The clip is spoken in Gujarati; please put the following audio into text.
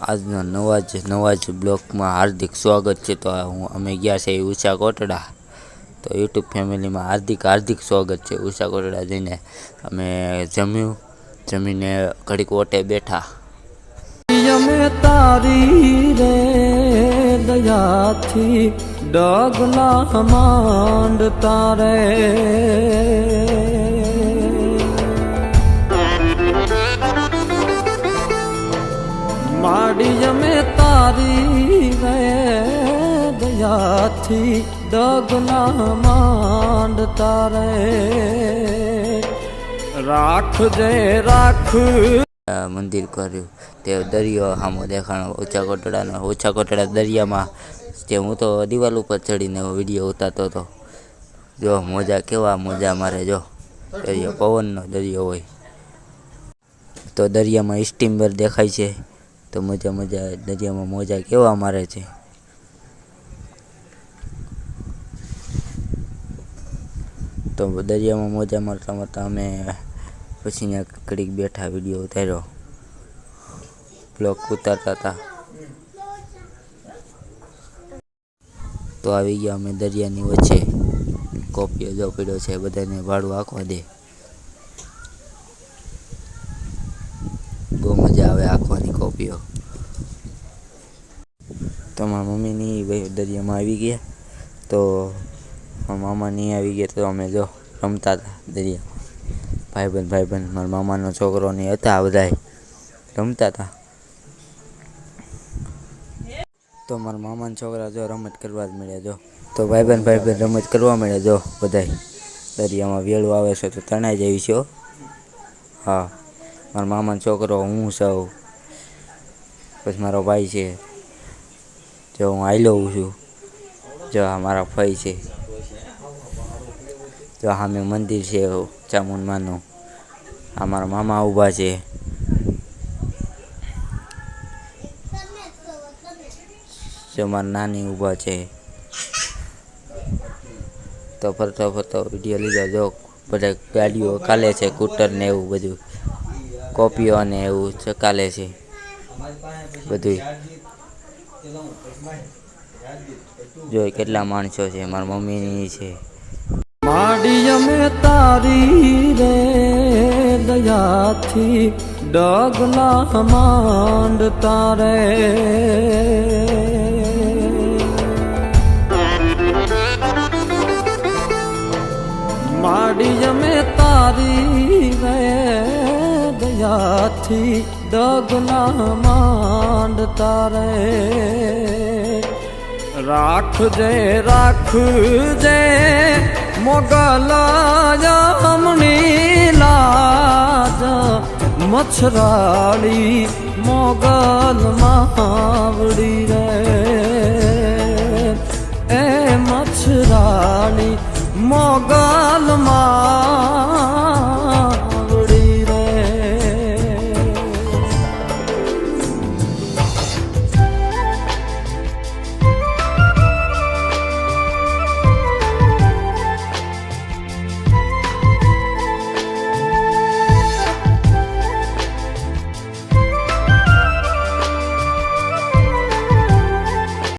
આજનો નવા જ નવા જ બ્લોગમાં હાર્દિક સ્વાગત છે. તો હું, અમે ગયા છે ઉષા કોટડા. તો યુટ્યુબ ફેમિલીમાં હાર્દિક હાર્દિક સ્વાગત છે ઉષા કોટડા જઈને. અમે જમ્યું, જમીને ઘડીક ઓટે બેઠા. તારી રે દયાથી ડગલા માંડ તારે માડી અમે તારી રે દયાથી ડગલા માંડ તારે રાખજે રાખ. મંદિર કર્યું. તે દરિયો સામો દેખાણો, ઓછા કોટડાનો, ઓછા કોટડા દરિયામાં. જે હું તો દિવાલ ઉપર ચડીને વીડિયો ઉતારતો હતો. જો, મોજા, કેવા મોજા મારે જો. દરિયો, પવનનો દરિયો હોય. તો દરિયામાં સ્ટીમર દેખાય છે. તો મજા મજા દરિયામાં મોજા કેવા મારે છે? તો દરિયામાં મોજા મારતા મારતા અમે પછી ત્યાં કડીક બેઠા વીડિયો ઉતાર્યો. બ્લોક ઉતારતા હતા. તો આવી ગયા અમે દરિયાની વચ્ચે. કોપીઓ જો પડ્યો છે, બધાને ભાડું આખવા દે. બહુ મજા આવે આંખવાની કોપીઓ તો મારા મમ્મીની ભાઈ દરિયામાં આવી ગયા. તો મારા મામા નહીં આવી ગયા તો અમે જો રમતા હતા દરિયામાં. ભાઈબંધ ભાઈબંધ, મારા મામાનો છોકરો ને હતા બધાય. રમતા હતા. તો મારા મામાના છોકરા જો રમત કરવા જ મળ્યા જો. તો ભાઈબંધ ભાઈબંધ રમત કરવા મળ્યા જો બધાય. દરિયામાં વેળું આવે છે તો તણાઈ જાય છે. હા. મારા મામાનો છોકરો હું સૌ પછી મારો ભાઈ છે. જો હું આયલો છું. જો આ મારા ફઈ છે. જો સામે મંદિર છે ચામુંડમાનું આ મારા મામા ઊભા છે. જો મારા નાની ઊભા છે. તો ફરતો ફરતો વીડિયો લીધો જો બધા ગાડીઓ કાલે છે, કૂટર ને એવું બધું. કોપીઓ ને એવું ચકાલે છે. બધું જો કેટલા માણસો છે, મારા મમ્મીની છે. માડીયમે તારી રે દયાથી ડગલા માંડ તારે માડીયમે તારી રે દયાથી ડગલા માંડ તારે. રાખજે રાખજે મોગલ જમણી લાજ. મચ્છરાળી મોગલ માવડી રે. એ મચ્છરાળી મોગલ માં